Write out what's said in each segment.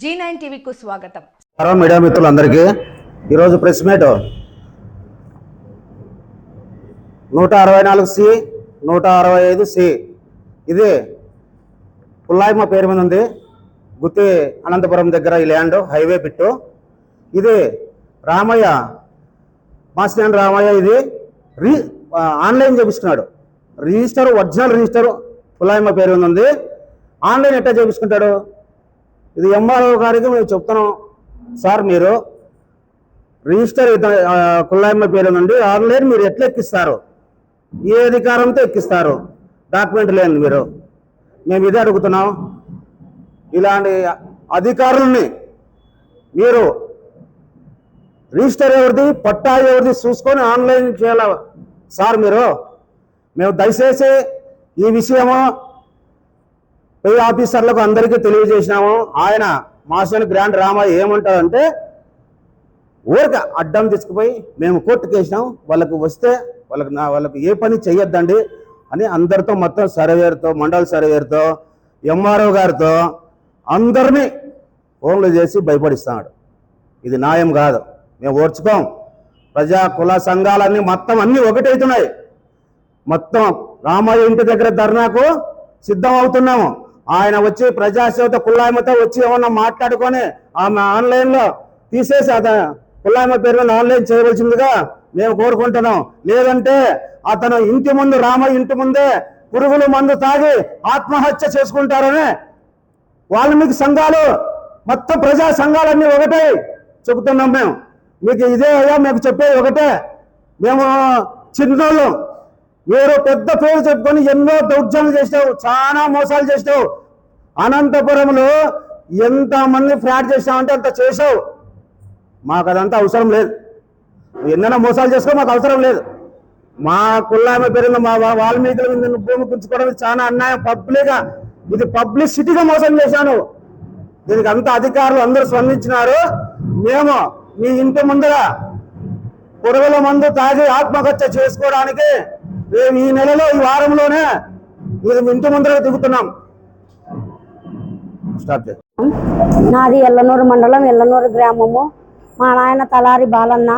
G nine టీవీకు స్వాగతం. Hello media మిత్రులందరికీ. ఈరోజు ప్రెస్ మీట్. నూట అరవై నాలుగు సి నూట అరవై ఐదు సి. ఇది పుల్లాయిమ పేరు మీద ఉంది. గుత్తి అనంతపురం దగ్గర ఈ ల్యాండ్ హైవే బిట్టు. ఇది రామయ్య మాస్టర్ రామయ్య ఇది రీ ఆన్లైన్ చేపించుకున్నాడు రిజిస్టర్ ఒరిజినల్ రిజిస్టర్ పుల్లాయిమ పేరు మీద ఉంది. ఆన్లైన్ ఎట్టా చేపించుకుంటాడు ఇది ఎంఆర్ఓ గారికి మేము చెప్తున్నాం. సార్ మీరు రిజిస్టర్ కుల్లాయమ్మ పేరు నుండి ఆన్లైన్ మీరు ఎట్లా ఎక్కిస్తారు? ఏ అధికారంతో ఎక్కిస్తారు? డాక్యుమెంట్ లేని మీరు. మేము ఇదే అడుగుతున్నాం. ఇలాంటి అధికారుల్ని మీరు రిజిస్టర్ ఎవరిది పట్టా ఎవరిది చూసుకొని ఆన్లైన్ చేయాల సార్ మీరు? మేము దయచేసి ఈ విషయము పై ఆఫీసర్లకు అందరికీ తెలియజేసినాము ఆయన మాస్టర్ గ్రాండ్ రామయ్య ఏమంటారంటే ఊరిక అడ్డం తీసుకుపోయి మేము కోర్టుకు వేసినాం వాళ్ళకు వస్తే వాళ్ళకి నా వాళ్ళకి ఏ పని చెయ్యొద్దండి అని అందరితో మొత్తం సర్వేర్తో మండల సర్వేర్తో ఎంఆర్ఓ గారితో అందరినీ ఫోన్లు చేసి భయపడిస్తున్నాడు. ఇది న్యాయం కాదు. మేము ఓర్చుకోం. ప్రజా కుల సంఘాలన్నీ మొత్తం అన్నీ ఒకటవుతున్నాయి మొత్తం రామయ్య ఇంటి దగ్గర ధర్నాకు సిద్ధం అవుతున్నాము ఆయన వచ్చి ప్రజాసేవత కుల్లాయమతో వచ్చి ఏమన్నా మాట్లాడుకొని ఆమె ఆన్లైన్లో తీసేసి అతను కుల్లాయమ పేరు మీద ఆన్లైన్ చేయవలసిందిగా మేము కోరుకుంటున్నాం. లేదంటే అతను ఇంటి ముందు రామయ్య ఇంటి ముందే పురుగుల మందు తాగి ఆత్మహత్య చేసుకుంటారని వాల్మీకి సంఘాలు మొత్తం ప్రజా సంఘాలన్నీ ఒకటే చెబుతున్నాం మేము. మీకు ఇదే అయ్యా మీకు చెప్పేది ఒకటే. మేము చిన్నోళ్ళం మీరు పెద్ద పేరు చెప్పుకొని ఎన్నో దౌర్జన్యాలు చేసినావు చాలా మోసాలు చేసినావు. అనంతపురంలో ఎంత మంది ఫ్రాడ్ చేసినావంటే అంత చేసావు మాకు అదంతా అవసరం లేదు. ఎన్నైనా మోసాలు చేసుకో మాకు అవసరం లేదు. మా కుల్లామె పెరిగిన మా వాల్మీకుల మీద భూమి పుంచుకోవడం చాలా అన్యాయం. పబ్లిక్ ఇది పబ్లిసిటీగా మోసం చేశాను. దీనికి అంత అధికారులు అందరూ స్పందించినారు. మేము మీ ఇంటి ముందర పురుగుల మందు తాగి ఆత్మహత్య చేసుకోవడానికి మేము ఈ నెలలో ఈ వారంలోనే మేము ఇంటి ముందర దిగుతున్నాం. నాది ఎల్లనూరు మండలం ఎల్లనూరు గ్రామము. మా నాయన తలారి బాలన్న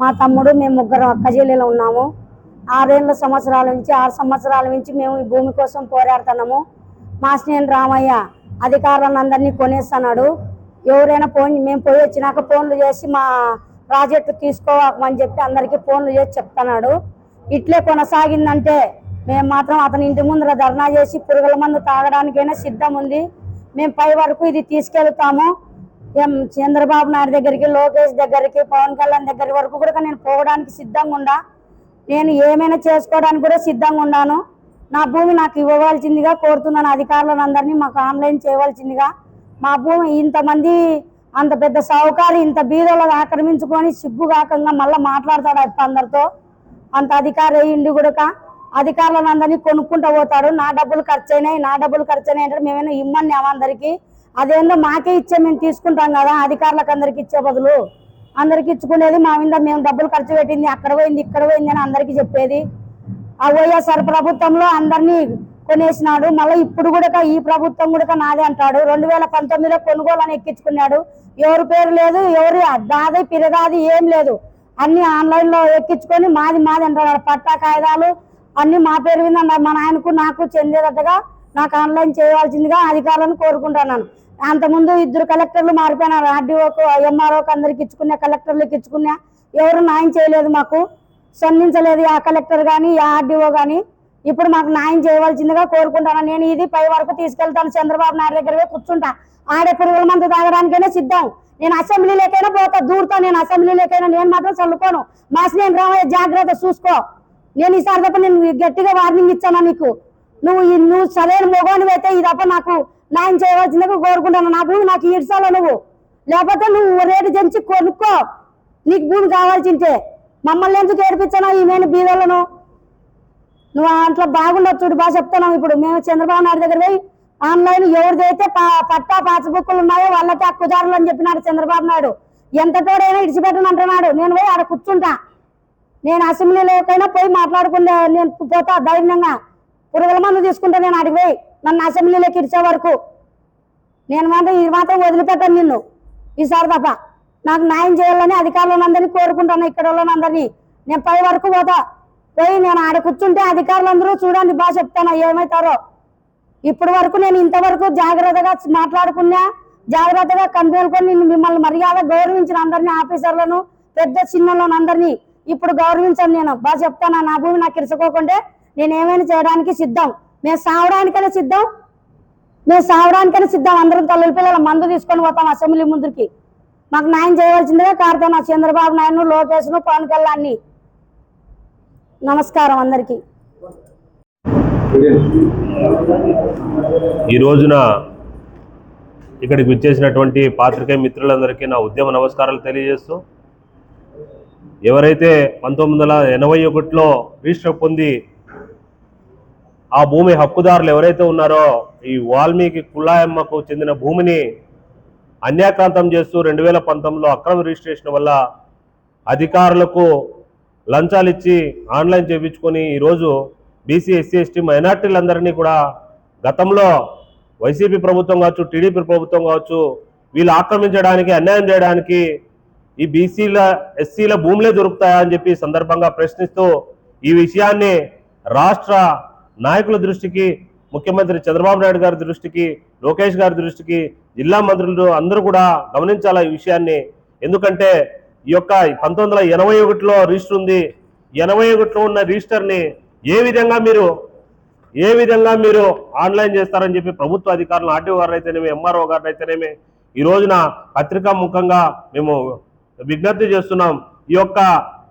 మా తమ్ముడు మేము ముగ్గురు అక్క ఉన్నాము. ఆరేళ్ళ సంవత్సరాల నుంచి ఆరు సంవత్సరాల నుంచి మేము ఈ భూమి కోసం పోరాడుతున్నాము. మా స్నేహం రామయ్య అధికారులను అందరినీ కొనేస్తున్నాడు. ఎవరైనా ఫోన్ మేము పోయి వచ్చినాక ఫోన్లు చేసి మా ప్రాజెక్టు తీసుకోమని చెప్పి అందరికీ ఫోన్లు చేసి చెప్తున్నాడు. ఇట్లే కొనసాగిందంటే మేము మాత్రం అతని ఇంటి ముందర ధర్నా చేసి పురుగుల మందు తాగడానికైనా సిద్ధం ఉంది. మేము పై వరకు ఇది తీసుకెళ్తాము. ఏం చంద్రబాబు నాయుడు దగ్గరికి లోకేష్ దగ్గరికి పవన్ కళ్యాణ్ దగ్గర వరకు కూడా నేను పోవడానికి సిద్ధంగా ఉండా నేను ఏమైనా చేసుకోవడానికి కూడా సిద్ధంగా ఉన్నాను. నా భూమి నాకు ఇవ్వవలసిందిగా కోరుతున్నాను అధికారులను అందరినీ మాకు ఆన్లైన్ చేయవలసిందిగా. మా భూమి ఇంతమంది అంత పెద్ద సావుకారు ఇంత బీదలో ఆక్రమించుకొని సిగ్గు కాకంగా మళ్ళీ మాట్లాడతాడు అందరితో. అంత అధికారి అయ్యిండి కూడా అధికారులను అందరినీ కొనుక్కుంటూ పోతాడు. నా డబ్బులు ఖర్చు అయినాయి నా డబ్బులు ఖర్చు అయినాయి అంటే మేమైనా ఇమ్మన్నాము అందరికీ. అదేందో మాకే ఇచ్చే మేము తీసుకుంటాం కదా అధికారులకు అందరికి ఇచ్చే బదులు. అందరికి ఇచ్చుకునేది మా మీద మేము డబ్బులు ఖర్చు పెట్టింది అక్కడ పోయింది ఇక్కడ పోయింది అని అందరికి చెప్పేది. ఆ వైఎస్ఆర్ ప్రభుత్వంలో అందరినీ కొనేసినాడు. మళ్ళీ ఇప్పుడు కూడా ఈ ప్రభుత్వం కూడా నాదే అంటాడు. రెండు వేల పంతొమ్మిదిలో కొనుగోలు అని ఎక్కించుకున్నాడు. ఎవరి పేరు లేదు ఎవరి దాది పిరదాది ఏం లేదు. అన్ని ఆన్లైన్లో ఎక్కించుకొని మాది మాది అంటారు పట్టా కాగితాలు అన్ని మా పేరు మీద నా- మా నాయనకు నాకు చెందేటట్టుగా నాకు ఆన్లైన్ చేయవలసిందిగా అధికారులను కోరుకుంటున్నాను అంతకుముందు ఇద్దరు కలెక్టర్లు మారిపోయినారు. ఆర్డీఓకు ఎంఆర్ఓకి అందరికి ఇచ్చుకున్నా కలెక్టర్లకు ఇచ్చుకున్నా ఎవరు న్యాయం చేయలేదు మాకు. స్పందించలేదు ఆ కలెక్టర్ కానీ ఆ ఆర్డీఓ కానీ ఇప్పుడు మాకు న్యాయం చేయవలసిందిగా కోరుకుంటాను. నేను ఇది పై వరకు తీసుకెళ్తాను. చంద్రబాబు నాయుడు దగ్గరగా కూర్చుంటా. ఆడే పురుగుల మందు తాగడానికైనా సిద్ధం. నేను అసెంబ్లీలోకైనా పోతా దూరుతా నేను అసెంబ్లీలోకైనా. నేను మాత్రం చల్లుకోను. మా స్నేహం రామయ్య జాగ్రత్త చూసుకో. నేను ఈసారి తప్ప నేను గట్టిగా వార్నింగ్ ఇచ్చానా నీకు? నువ్వు నువ్వు సరైన మొగోనివి అయితే ఈ తప్ప నాకు న్యాయం చేయవలసిందిగా కోరుకుంటాను నా భూమి నాకు ఇడ్చాలో నువ్వు. లేకపోతే నువ్వు రేటు జంచి కొనుక్కో. నీకు భూమి కావాల్సింటే మమ్మల్ని ఎందుకు ఏడిపించాను ఈమెను బీదలను నువ్వు అట్లా బాగుండదు చూడు బాగా చెప్తున్నావు ఇప్పుడు. మేము చంద్రబాబు నాయుడు దగ్గర పోయి ఆన్లైన్ ఎవరిదైతే ప- పట్టా పాస్బుక్లు ఉన్నాయో వాళ్ళకి హక్కుదారులు అని చెప్పినాడు చంద్రబాబు నాయుడు. ఎంత తోడైనా ఇడిచిపెట్టనంటున్నాడు. నేను పోయి ఆడ కూర్చుంటా. నేను అసెంబ్లీలోకైనా పోయి మాట్లాడుకునే నేను పోతా ధైర్యంగా. పురుగుల మందు తీసుకుంటా నేను అడిగి పోయి నన్ను అసెంబ్లీలోకి ఇడిచే వరకు. నేను మాత్రం ఇది మాత్రం వదిలిపెట్టాను నిన్ను. ఈసారి తప్ప. నాకు న్యాయం చేయాలని అధికారులందరినీ కోరుకుంటాను. ఇక్కడ వాళ్ళందరినీ నేను పై వరకు పోతా. పోయి నేను ఆడ కూర్చుంటే అధికారులందరూ చూడండి బాగా చెప్తాను ఏమవుతారో ఇప్పటి వరకు నేను ఇంతవరకు జాగ్రత్తగా మాట్లాడుకున్నా జాగ్రత్తగా కనుకొని నేను మిమ్మల్ని మర్యాద గౌరవించిన అందరినీ ఆఫీసర్లను పెద్ద చిన్నలను అందరినీ ఇప్పుడు గౌరవించాను నేను. బాగా చెప్తాను నా భూమి నాకు ఇరుచుకోకుంటే నేను ఏమైనా చేయడానికి సిద్ధం? మేము సావడానికైనా సిద్ధం? మేము సావడానికైనా సిద్ధం? అందరం తల్లి పిల్లల మందు తీసుకొని పోతాం అసెంబ్లీ ముందుకి. మాకు న్యాయం చేయవలసిందిగా కారుతాను చంద్రబాబు నాయుడు లోకేష్ను పవన్ కళ్యాణ్ని. నమస్కారం అందరికీ. ఈ రోజున ఇక్కడికి విచ్చేసినటువంటి పాత్రికేయ మిత్రులందరికీ నా ఉద్యమ నమస్కారాలు తెలియజేస్తూ ఎవరైతే పంతొమ్మిది వందల ఎనభై ఒకటిలో రిజిస్టర్ పొంది ఆ భూమి హక్కుదారులు ఎవరైతే ఉన్నారో ఈ వాల్మీకి కుల్లాయమ్మకు చెందిన భూమిని అన్యాక్రాంతం చేస్తూ రెండు వేల పంతొమ్మిదిలో అక్రమ రిజిస్ట్రేషన్ వల్ల అధికారులకు లంచాలు ఇచ్చి ఆన్లైన్ చేయించుకొని ఈరోజు బీసీ ఎస్సీ ఎస్టీ మైనార్టీలందరినీ కూడా గతంలో వైసీపీ ప్రభుత్వం కావచ్చు టీడీపీ ప్రభుత్వం కావచ్చు వీళ్ళు ఆక్రమించడానికి అన్యాయం చేయడానికి ఈ బీసీల ఎస్సీల భూములే దొరుకుతాయా అని చెప్పి సందర్భంగా ప్రశ్నిస్తూ ఈ విషయాన్ని రాష్ట్ర నాయకుల దృష్టికి ముఖ్యమంత్రి చంద్రబాబు నాయుడు గారి దృష్టికి లోకేష్ గారి దృష్టికి జిల్లా మంత్రులు అందరూ కూడా గమనించాలి ఈ విషయాన్ని? ఎందుకంటే ఈ యొక్క పంతొమ్మిది వందల ఎనభై ఒకటిలో రిజిస్టర్ ఉంది. ఎనభై ఒకటిలో ఉన్న రిజిస్టర్ని ఏ విధంగా మీరు ఏ విధంగా మీరు ఆన్లైన్ చేస్తారని చెప్పి ప్రభుత్వ అధికారులు ఆర్టీఓ గారు అయితేనేమి ఎంఆర్ఓ గారు అయితేనేమి ఈ రోజున పత్రికా ముఖంగా మేము విజ్ఞప్తి చేస్తున్నాం. ఈ యొక్క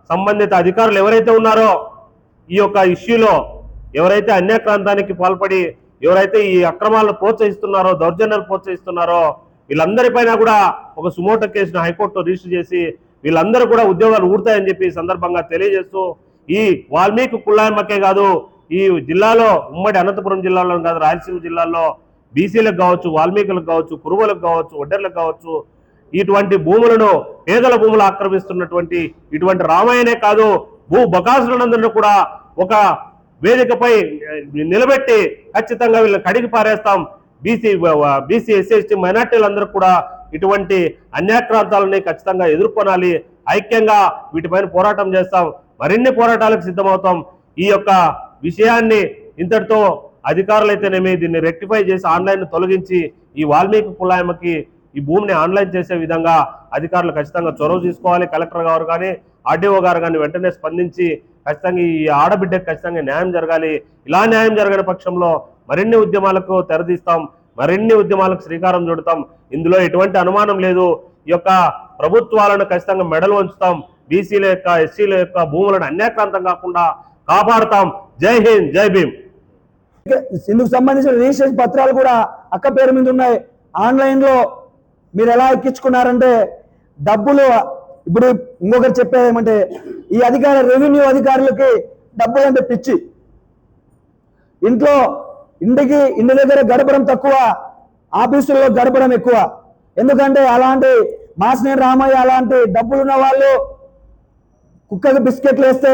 సంబంధిత అధికారులు ఎవరైతే ఉన్నారో ఈ యొక్క ఇష్యూలో ఎవరైతే అన్యాక్రాంతానికి పాల్పడి ఎవరైతే ఈ అక్రమాలను ప్రోత్సహిస్తున్నారో దౌర్జన్యాలు ప్రోత్సహిస్తున్నారో వీళ్ళందరిపైన కూడా ఒక సుమోటో కేసును హైకోర్టులో రిజిస్టర్ చేసి వీళ్ళందరూ కూడా ఉద్యోగాలు ఊడతాయని చెప్పి సందర్భంగా తెలియజేస్తూ ఈ వాల్మీకి కుళ్ళాయమ్మకే కాదు ఈ జిల్లాలో ఉమ్మడి అనంతపురం జిల్లాలో కాదు రాయలసీమ జిల్లాలో బీసీలకు కావచ్చు వాల్మీకులకు కావచ్చు కురువులకు కావచ్చు ఒడ్డర్లకు కావచ్చు ఇటువంటి భూములను పేదల భూములు ఆక్రమిస్తున్నటువంటి ఇటువంటి రామాయణే కాదు భూ బకాసులందరినీ కూడా ఒక వేదికపై నిలబెట్టి ఖచ్చితంగా వీళ్ళని కడిగి పారేస్తాం. బీసీ బీసీ ఎస్సీ ఎస్టీ మైనార్టీలందరూ కూడా ఇటువంటి అన్యాక్రాంతాలని ఖచ్చితంగా ఎదుర్కొనాలి. ఐక్యంగా వీటిపైన పోరాటం చేస్తాం. మరిన్ని పోరాటాలకు సిద్ధమవుతాం. ఈ యొక్క విషయాన్ని ఇంతటితో అధికారులైతేనేమి దీన్ని రెక్టిఫై చేసి ఆన్లైన్ తొలగించి ఈ వాల్మీకి కులాయమకి ఈ భూమిని ఆన్లైన్ చేసే విధంగా అధికారులు ఖచ్చితంగా చొరవ తీసుకోవాలి. కలెక్టర్ గారు కానీ ఆర్డీఓ గారు కానీ వెంటనే స్పందించి ఖచ్చితంగా ఈ ఆడబిడ్డకు ఖచ్చితంగా న్యాయం జరగాలి. ఇలా న్యాయం జరగని పక్షంలో మరిన్ని ఉద్యమాలకు తెరదీస్తాం. మరిన్ని ఉద్యమాలకు శ్రీకారం చుడతాం. ఇందులో ఎటువంటి అనుమానం లేదు. ఈ యొక్క ప్రభుత్వాలను ఖచ్చితంగా మెడలు వంచుతాం. బీసీల యొక్క ఎస్సీల యొక్క భూములను అన్యాక్రాంతం కాకుండా కాపాడుతాం. జై హింద్ జై భీమ్. ఇందుకు సంబంధించిన రిజిస్ట్రేషన్ పత్రాలు కూడా అక్క పేరు మీద ఉన్నాయి. ఆన్లైన్లో మీరు ఎలా ఎక్కించుకున్నారంటే డబ్బులు ఇప్పుడు ఇంకొకరు చెప్పేది ఏమంటే ఈ అధికార రెవెన్యూ అధికారులకి డబ్బులు అంటే పిచ్చి. ఇంట్లో ఇంటికి ఇంటి దగ్గర గడపడం తక్కువ ఆఫీసుల్లో గడపడం ఎక్కువ. ఎందుకంటే అలాంటి మాసినేని రామయ్య అలాంటి డబ్బులున్న వాళ్ళు కుక్కకి బిస్కెట్లు వేస్తే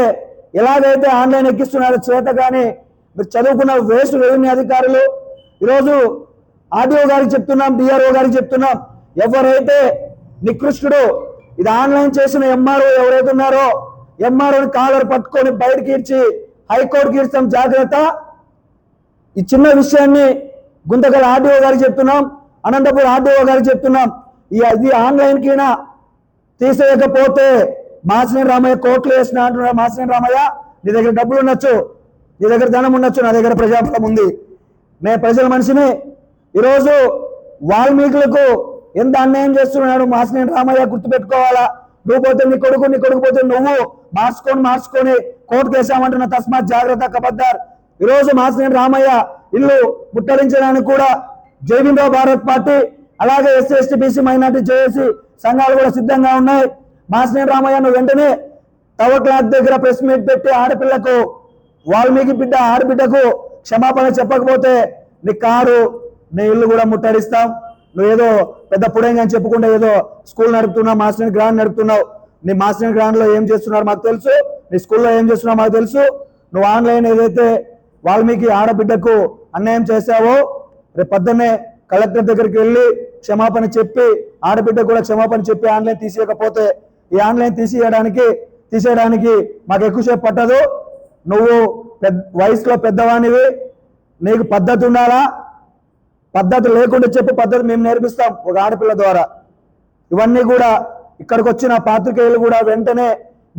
ఎలాగైతే ఆన్లైన్ ఎక్కిస్తున్నారో చేత కానీ మీరు చదువుకున్న వేస్ట్ రెవెన్యూ అధికారులు. ఈరోజు ఆర్డీఓ గారికి చెప్తున్నాం డిఆర్ఓ గారికి చెప్తున్నాం ఎవరైతే నికృష్టుడు ఇది ఆన్లైన్ చేసిన ఎంఆర్ఓ ఎవరైతే ఉన్నారో ఎంఆర్ఓని కాలర్ పట్టుకొని బయటకి ఇచ్చి హైకోర్టుకి ఇస్తాం జాగ్రత్త. ఈ చిన్న విషయాన్ని గుంతకల్ ఆర్డీఓ గారికి చెప్తున్నాం అనంతపురం ఆర్డీఓ గారికి చెప్తున్నాం. ఈ అది ఆన్లైన్ కినా తీసేయకపోతే మాసినేని రామయ్య కోట్లు వేసిన అంటున్నాడు మాసినేని రామయ్య? నీ దగ్గర డబ్బులు ఉండొచ్చు. నీ దగ్గర ధనం ఉండొచ్చు. నా దగ్గర ప్రజాబలం ఉంది. నేను ప్రజల మనిషిని. ఈరోజు వాల్మీకులకు ఎంత అన్యాయం చేస్తున్నాడు మాసినేని రామయ్య? గుర్తుపెట్టుకోవాలా? నువ్వు పోతే నీ కొడుకు నీ కొడుకు పోతే నువ్వు మార్చుకొని మార్చుకొని కోర్టు కేసామంటున్న తస్మాత్ జాగ్రత్త కబద్దార్. ఈరోజు మాసినేని రామయ్య ఇల్లు ముట్టడించడానికి కూడా జైవింద్ర భారత్ పార్టీ అలాగే SC ST BC minority JAC సంఘాలు కూడా సిద్ధంగా ఉన్నాయి. మాసినేని రామయ్యను నువ్వు వెంటనే టవర్ క్లాత్ దగ్గర ప్రెస్ మీట్ పెట్టి ఆడపిల్లకు వాల్మీకి బిడ్డ ఆడబిడ్డకు క్షమాపణ చెప్పకపోతే నీ కారు నీ ఇల్లు కూడా ముట్టడిస్తాం. నువ్వు ఏదో పెద్ద పుడేంగా అని చెప్పుకుంటే ఏదో స్కూల్ నడుపుతున్నావు మాస్టర్ గ్రాండ్ నడుపుతున్నావు. నీ మాస్టర్ గ్రాండ్లో ఏం చేస్తున్నారు మాకు తెలుసు. నీ స్కూల్లో ఏం చేస్తున్నావు మాకు తెలుసు. నువ్వు ఆన్లైన్ ఏదైతే వాల్మీకి ఆడబిడ్డకు అన్యాయం చేశావో రేపు పొద్దున్నే కలెక్టర్ దగ్గరికి వెళ్ళి క్షమాపణ చెప్పి ఆడబిడ్డ కూడా క్షమాపణ చెప్పి ఆన్లైన్ తీసేయకపోతే ఈ ఆన్లైన్ తీసేయడానికి తీసేయడానికి మాకు ఎక్కువసేపు పట్టదు. నువ్వు పెద్ద వయసులో పెద్దవానివి నీకు పద్ధతి ఉండాలా? పద్ధతి లేకుండా చెప్పు పద్ధతి మేము నేర్పిస్తాం ఒక ఆడపిల్ల ద్వారా. ఇవన్నీ కూడా ఇక్కడికి వచ్చిన పాత్రికేయులు కూడా వెంటనే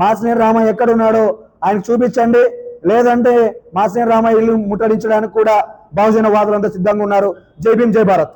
మాసినేని రామయ్య ఎక్కడున్నాడో ఆయనకు చూపించండి. లేదంటే మాసినేని రామయ్య ఇల్లు ముట్టడించడానికి కూడా బహుజన వాదులంతా సిద్ధంగా ఉన్నారు. జై భీమ్ జై భారత్.